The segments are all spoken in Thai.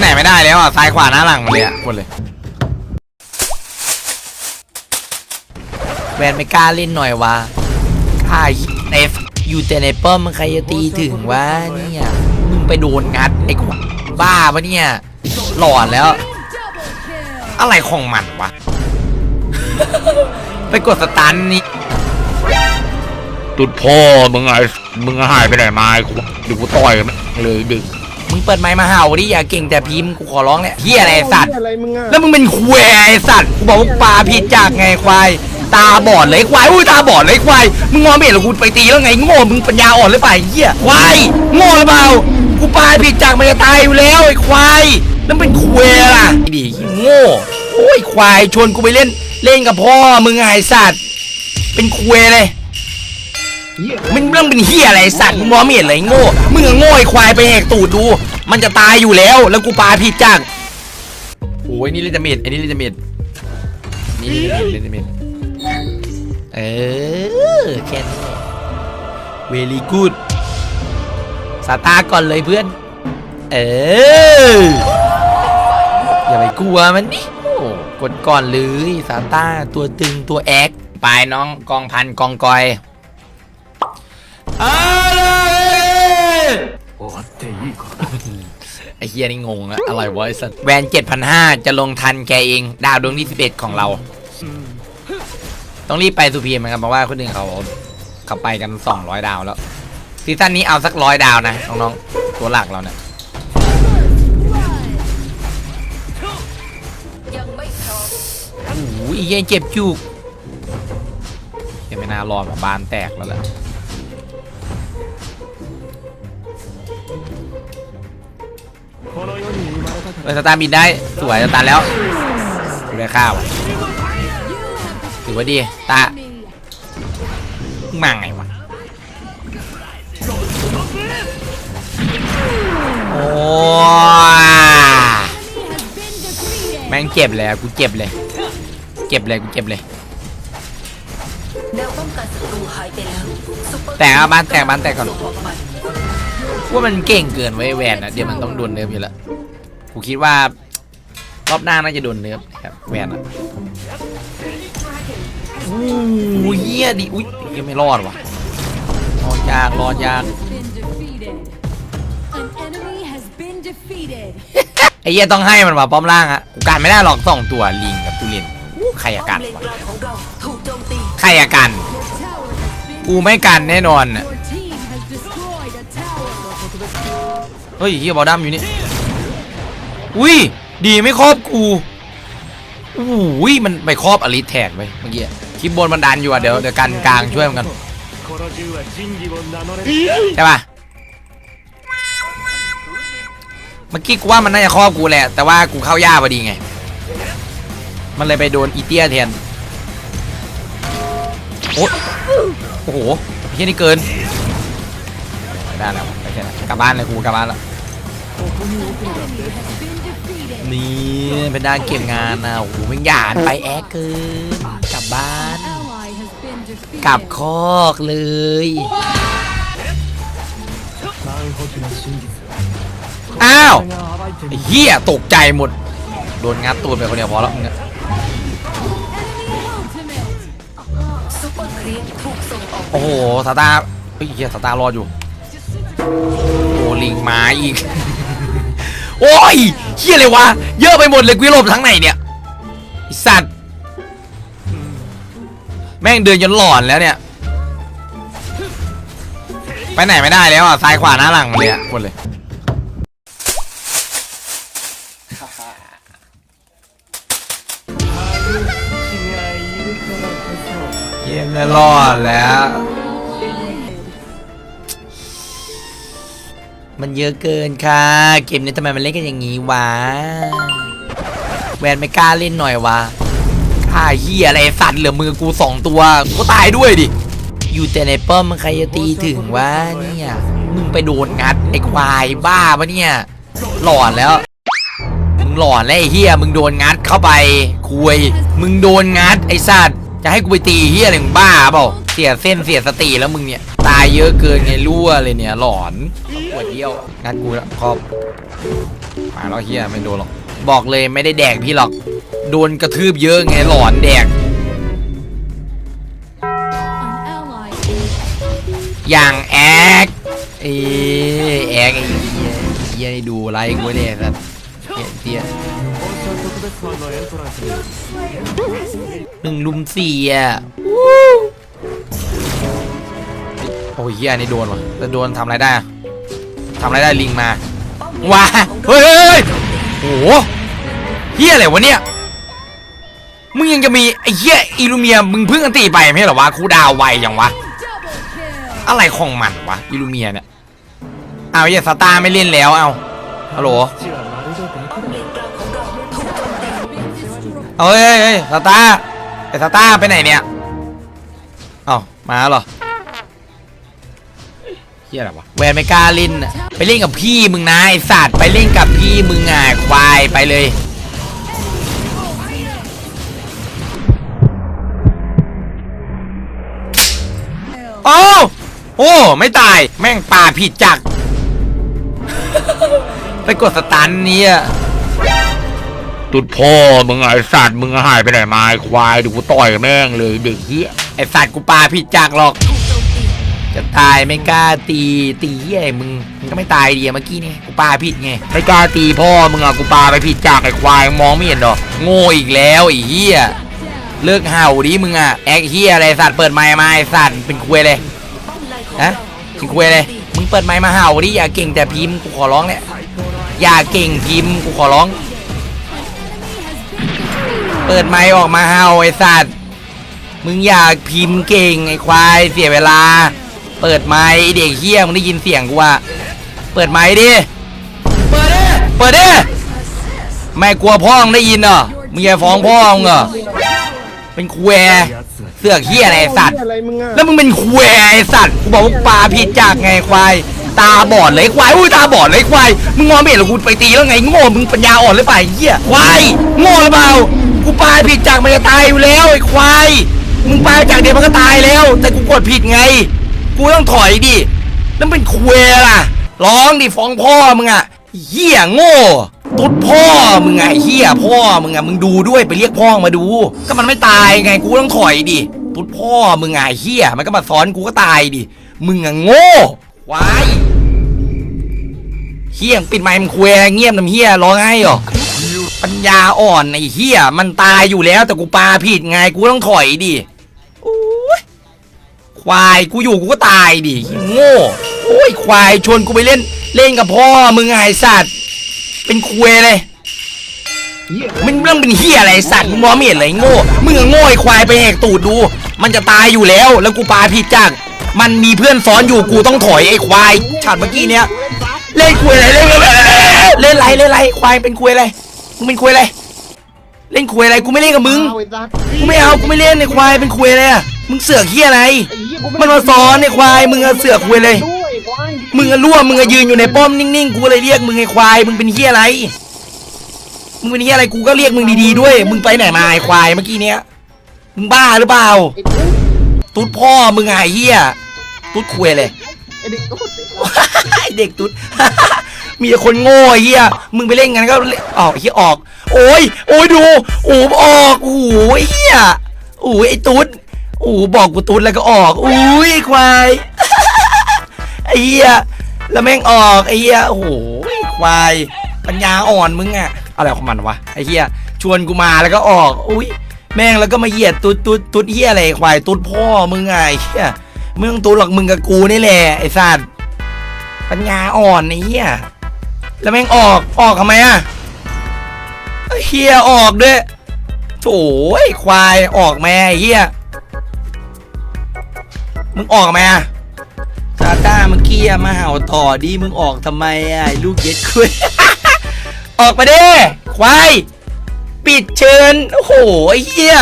ไหนไม่ได้แล้วอะซ้ายขวาหน้าหลังหมดเลยอะหมดเลยแวนไม่กล้าเล่นหน่อยวะข้าเอฟอยู่แต่ในป้อมมันใครจะตีถึงวะเนี่ยมึงไปโดนงัดไอ้ขวาบ้าปะเนี่ย หลอนแล้ว อะไรของมันวะ ไปกดสตันนี่ตุดพ่อมึงไงมึงหายไปไหนมาไอ้กูเดูกูต่อยมันเลยดึก มึงเปิดไมค์มาเห่าดิอย่าเก่งแต่พิมพ์กูขอร้องเนี่ยเฮียอะไรไอ้สัตว์ อะไรมึงอะแล้วมึงเป็นควายไอ้สัตว์ กูบอกว่าปลาผิดจากไงควาย ตาบอดเลยควาย อุ้ยตาบอดเลยควาย มึงมองไม่เห็นหรอกูไปตีแล้วไงโง่ มึงปัญญาอ่อนหรือเปล่าไอ้เหี้ยควาย โง่หรือเปล่า กูปลาผิดจากมันจะตายอยู่แล้วไอ้ควาย แล้วเป็นควายล่ะไอ้ดิโง่ โอ้ยควายชวนกูไปเล่น เล่นกับพ่อมึงไงไอ้สัตว์ เป็นควายเลย มึงเรื่องเป็นเหี้ยอะไรสัตว์มึงมองไม่เห็นเลยโง่ มึงอะโง่ไอ้ควายไปแหกตูดดู มันจะตายอยู่แล้ว แล้วกูปลาผิดจากโอ้ยนี่เลิจามิดไอ้นี่เลิจามิดนี่เลิจามิดลิจามิดเออแค่นี้เวลีกูดสตาร์ก่อนเลยเพื่อน เออ อย่าไปกลัวมันนี่โอ้กดก่อนเลยสาตาร์ตัวตึงตัวแอคไปน้องกองพันกองกอย อะไรไอ้เฮียนี่งงอะอะไรวะไอ้สัสแวนเจ็ดพันห้าจะลงทันแกเอง ดาวดวงที่สิบเอ็ดของเรา ต้องรีบไปสุพีมนครับเพราะว่าคนอื่นเขาเขาไปกันสองร้อยดาวแล้วซีซั่นนี้เอาสักร้อยดาวนะน้องๆตัวหลักเราเนี่ยโอ้ยเฮียเจ็บจุกยังไม่น่ารอดมาบานแตกแล้วแหละ เออสตาร์บินได้สวยสตาร์แล้วดูได้ข้าวถือว่าดีตามึงมาไงวะโอ้แม่งเจ็บเลยอะกูเจ็บเลย เจ็บเลยกูเจ็บเลยแนวป้องกันศัตรูหายไปแล้วซุปเอร์แตกอะบ้านแตกบ้านแตกก่อนว่ามันเก่งเกินไว้ยแวนอะเดี๋ยวมันต้องโดนเนิร์ฟอยู่แล้ว กูคิดว่ารอบหน้าน่าจะโดนเนิร์ฟครับแวนอะอู้ยเหี้ยดิอุ้ยยังไม่รอดว่ะรอดยากรอดยาก An enemy has been defeated. ไอ้เหี้ยต้องให้มันว่ะป้อมล่างอะกูกันไม่ได้หรอกสองตัวลิงกับตูเรนอู้ใครอาป้กัอนมเลนวะกลางของเราถูกโจมตีใครอากัน Your tower has been กูไม่กันแน่นอนอะ Your team has destroyed a tower. เฮ้ยเฮียบอลดัมอยู่นี่ อุ้ยดีไม่ครอบกูอุ้ยมันไปครอบอลิสแทกไปเมื่อกี้คลิปบนมันดันอยู่อะเดี๋ยวเดี๋ยวกันกลางช่วยมันกันใช่ปะเมื่อกี้กูว่ามันน่าจะครอบกูแหละ แต่ว่ากูเข้าย่าพอดีไง มันเลยไปโดนอีเตียแทนโอ้โอ้โหเฮียนี่เกินไม่ได้แล้วไปแค่นั้นกลับบ้านเลยกูกลับบ้านแล้ว นี่เป็นด้านเก็บงานนะโอ้โหเป็นหยานไปแอคเกินกลับบ้าน กลับคอกเลยอ้าวไอ้เหี้ยตกใจหมด โดนงัดตูดไปคนเดียวพอแล้วเปอร์ครีมถูกส่งออกโอ้โหสตาร์เฮ้ยเหี้ยสตาร์รอดอยู่โอ้ลิงมาอีก โอ้ย เหี้ยเลยวะ เยอะไปหมดเลยกูจะหลบทั้งไหนเนี่ยไอสัตว์ แม่งเดินจนหลอนแล้วเนี่ย ไปไหนไม่ได้แล้วอะซ้ายขวาหน้าหลังหมดเลยอะหมดเลย เกมจะรอดแล้ว มันเยอะเกินค่ะ เกมนี้ทำไมมันเล่นกันอย่างนี้วะ แวนไม่กล้าเล่นหน่อยวะข้าเฮียอะไรสัตว์เหลือมือกูสองตัวกูก็ตายด้วยดิ อยู่แต่ในป้อมมันใครจะตีถึงวะเนี่ย มึงไปโดนงัดไอ้ควายบ้าปะเนี่ย หลอนแล้ว มึงหลอนแล้วไอ้เฮียมึงโดนงัดเข้าไปคุย มึงโดนงัดไอ้สัตว์จะให้กูไปตีเฮียอะไรมึงบ้าเปล่า เสียเส้นเสียสติแล้วมึงเนี่ย ตายเยอะเกินไงรั่วเลยเนี่ย หลอนปวดเยี่ยวงัดกูละครอบมาแล้วเฮียไม่โดนหรอก บอกเลยไม่ได้แดกพี่หรอก โดนกระทืบเยอะไงหลอนแดก อย่างแอกเอแอกไอ้เหี้ยเหี้ยดูไลค์กูเนี่ยสัสเหี้ยเหี้ยหนึ่งลุมสี่อะ โอ้ยเหี้ยนี่โดนวะจะโดนทำอะไรได้อะทำอะไรได้ลิงมาว้าเฮ้ยเฮ้ยเฮ้ยโอ้โหเหี้ยอะไรวะเนี่ยมึงยังจะมีไอ้เหี้ยอิลูเมียมึงเพิ่งอันตีไปไม่ใช่เหรอวะครูดาวไวอย่างวะ double kill. อะไรของมันวะอิลูเมียเนี่ยเอาอย่าสตาร์ไม่เล่นแล้วเอาฮัลโหลป้อมเลนกลางของเราถูกโจมตี Been destroyed. เอาเฮ้ยเฮ้ยสตาร์ไอ้สตาร์ไปไหนเนี่ยเอ้ามาแล้วเหรอ เฮียอะไรวะแวนไม่กล้าเล่นน่ะไปเล่นกับพี่มึงนะไอสัตว์ไปเล่นกับพี่มึงอะควายไปเลย โอ้โอ้ไม่ตายแม่งป่าผิดจัก ไปกดสตันนี้อะตุดพ่อมึงไอ้สัตว์มึงหายไปไหนมาไอ้ควายเดี๋ยวกูต่อยแม่งเลยเด็กเฮียไอสัตว์กูปาผิดจักหรอกถูกโจะตายไม่กล้าตีตีเหี้ยมึงมึงก็ไม่ตายดีอะเมื่อกี้นี่กูปาผิดไงไม่กล้าตีพ่อมึงอะกูปาไปผิดจากไอ้ควายมองไม่เห็นหรอโง่อีกแล้วไอ้เหี้ยเลิกเห่าดิมึงอะแอคเหี้ยอะไรสัตว์เปิดไมค์มาไอสัตว์เป็นคุยเลยอมเลนของฮะเป็นคุยเลยมึงเปิดไมค์มาเห่าดิอย่าเก่งแต่พิมพ์กูขอร้องเนี่ยอย่าเก่งพิมพ์กูขอร้อง เปิดไมค์ออกมาเห่าไอ้สัตว์มึงอยากพิมพ์เก่งไอ้ควายเสียเวลา เปิดไม้เด็กเหี้ยมึงได้ยินเสียงกูอะเปิดไมค์ดิ เปิดดิ เปิดดิ ไม่กลัวพ่อมึงได้ยินเหรอ มึงอย่าฟ้องพ่อมึงเหรอ เป็นคุยเสือกเหี้ยอะไรสัตว์ แล้วมึงเป็นคุยไอ้สัตว์ กูบอกว่าปลาผิดจากไงควาย ตาบอดเลยควาย อุ้ยตาบอดเลยควาย มึงมอไม่เห็นหรอกูไปตีแล้วไงโง่ มึงปัญญาอ่อนหรือเปล่าเหี้ยควาย โง่หรือเปล่า กูปลาผิดจากมันจะตายอยู่แล้วไอ้ควาย มึงปลาจากเดียวมันก็ตายแล้ว แต่กูกดผิดไง กูต้องถอยดิแล้วเป็นคุยล่ะ ร้องดิฟ้องพ่อมึงอะเหี้ยโง่ตุ๊ดพ่อมึงไงเหี้ยพ่อมึงอะมึงดูด้วยไปเรียกพ่อมาดู ก็มันไม่ตายไงกูต้องถอยดิตุ๊ดพ่อมึงไงเหี้ยมันก็มาซ้อนกูก็ตายดิมึงอะโง่วายเหี้ยปิดไมค์มึงคุยเงียบน้ำเหี้ยร้องไห้หรอปัญญาอ่อนไอ้เหี้ยมันตายอยู่แล้วแต่กูปาผิดไงกูต้องถอยดิ ควายกูอยู่กูก็ตายดิโง่โอ้ยควายชวนกูไปเล่น เล่นกับพ่อมึงไงไอ้สัตว์ เป็นควยเลยมึงเรื่องเป็นเฮียอะไรไอ้สัตว์มึงมองไม่เห็นเลยโง่มึงอะโง่ไอ้ควายไปแหกตูดดู มันจะตายอยู่แล้ว แล้วกูปาผิดจังมันมีเพื่อนซ้อนอยู่กูต้องถอยไอ้ควายฉากเมื่อกี้เนี้ยเล่นควยอะไรเล่นอะไรเล่นอะไรเล่นอะไรควายเป็นควยอะไรมึงเป็นควยอะไรเล่นควยอะไรกูไม่เล่นกับมึงเอาไอ้สัตว์กูไม่เอากูไม่เล่นในควายเป็นควยเลยอะ มึงเสือกเฮียอะไรไอ้เหี้ยกูไมันมาซ้อนในควาย มึงอะเสือกควยเลยด้วยควายมึงอะรั่ว มึงอะยืนอยู่ในป้อมนิ่งๆ กูเลยเรียกมึงไอ้ควาย มึงเป็นเฮียอะไร มึงเป็นเฮียอะไร กูก็เรียกมึงดีๆด้วย มึงไปไหนมาไอ้ควายเมื่อกี้เนี้ย มึงบ้าหรือเปล่าไอ้ตุ๊ดตุ๊ดพ่อ มึงอะไงเฮียตุ๊ดควยเลยไอ้เด็กตุ๊ดไอเด็กตุ๊ด มีแต่คนโง่ไอ้เฮียมึงไปเล่นกันก็เล่นออกเฮียออก โอ้ย โอ้ยดู โอ้ออกโอ้ยเฮียโอ้ยไอตุ๊ดโอ้บอกกูตุ๊ดแล้วก็ออก อุ้ยควายไอ้เฮียแล้วแม่งออกไอ้เฮียโอ้โหควายปัญญาอ่อนมึงอะอะไรของมันวะไอ้เฮียชวนกูมาแล้วก็ออก อุ้ยแม่งแล้วก็มาเหยียดตุ๊ดตุ๊ดตุ๊ดเฮียอะไรควายตุ๊ดพ่อมึงไงเฮียมึงตุ๊ดหรอกมึงกับกูนี่แหละไอ้สัตว์ปัญญาอ่อนไอ้เหี้ยแล้วแม่งออกออกทำไมอะไอ้เฮียออกด้วยโถ่ไอ้ควายออกแม่ไอ้เฮีย มึงออกไหมอะซาต้าเมื่อกี้อะมาเห่าต่อดีมึงออกทำไมอะไอ้ลูกเย็ดคุย ออกมาด้ควาย ปิดเชิญโอ้โหไอ้เหี้ย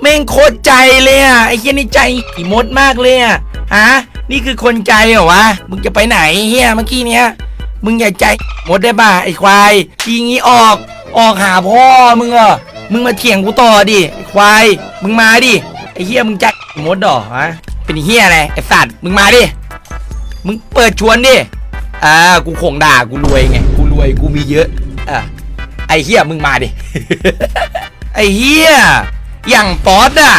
แม่งโคตรใจเลยอะไอ้เหี้ยนี่ใจอีมดมากเลยอะฮะนี่คือคนใจเหรอวะมึงจะไปไหนเฮียเมื่อกี้เนี้ยมึงอย่าใจหมดได้ป่ะไอ้ควายทีงี้ออกออกหาพ่อมึงเหรอมึงมาเถียงกูต่อดิไอ้ควายมึงมาดิไอ้เหี้ยมึงใจหมดดอฮะ เป็นเฮียอะไรไอ้สัตว์มึงมาดิ มึงเปิดชวนดิ อ่า กูคงด่า กูรวยไง กูรวย กูมีเยอะ อะไอ้เฮียมึงมาดิ ไอ้เฮียอย่างป๊อตอะ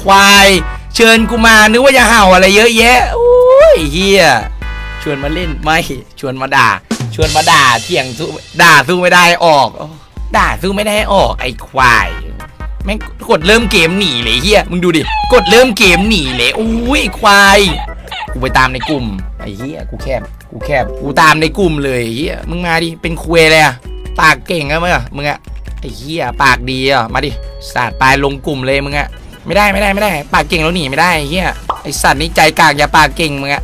ควาย เชิญกูมา นึกว่าจะเห่าอะไรเยอะแยะ โอ้ยเฮียชวนมาเล่น ไม่ ชวนมาด่า ชวนมาด่าเที่ยงสู้ ด่าสู้ไม่ได้ออก ด่าสู้ไม่ได้ออก ไอ้ควาย แม่งกดเริ่มเกมหนีเลยเฮียมึงดูดิ กดเริ่มเกมหนีเลยอุ้ยควาย กูไปตามในกลุ่มไอ้เฮียกูแคบ กูแคบ กูตามในกลุ่มเลยเฮียมึงมาดิ เป็นคุยเลยอะปากเก่งอะมึงอะมึงอะไอ้เฮียปากดีอะมาดิสาดปลายลงกลุ่มเลยมึงอะไม่ได้ไม่ได้ไม่ได้ ปากเก่งแล้วหนีไม่ได้เฮียไอ้สัตว์นี่ใจกากอย่าปากเก่งมึงอะ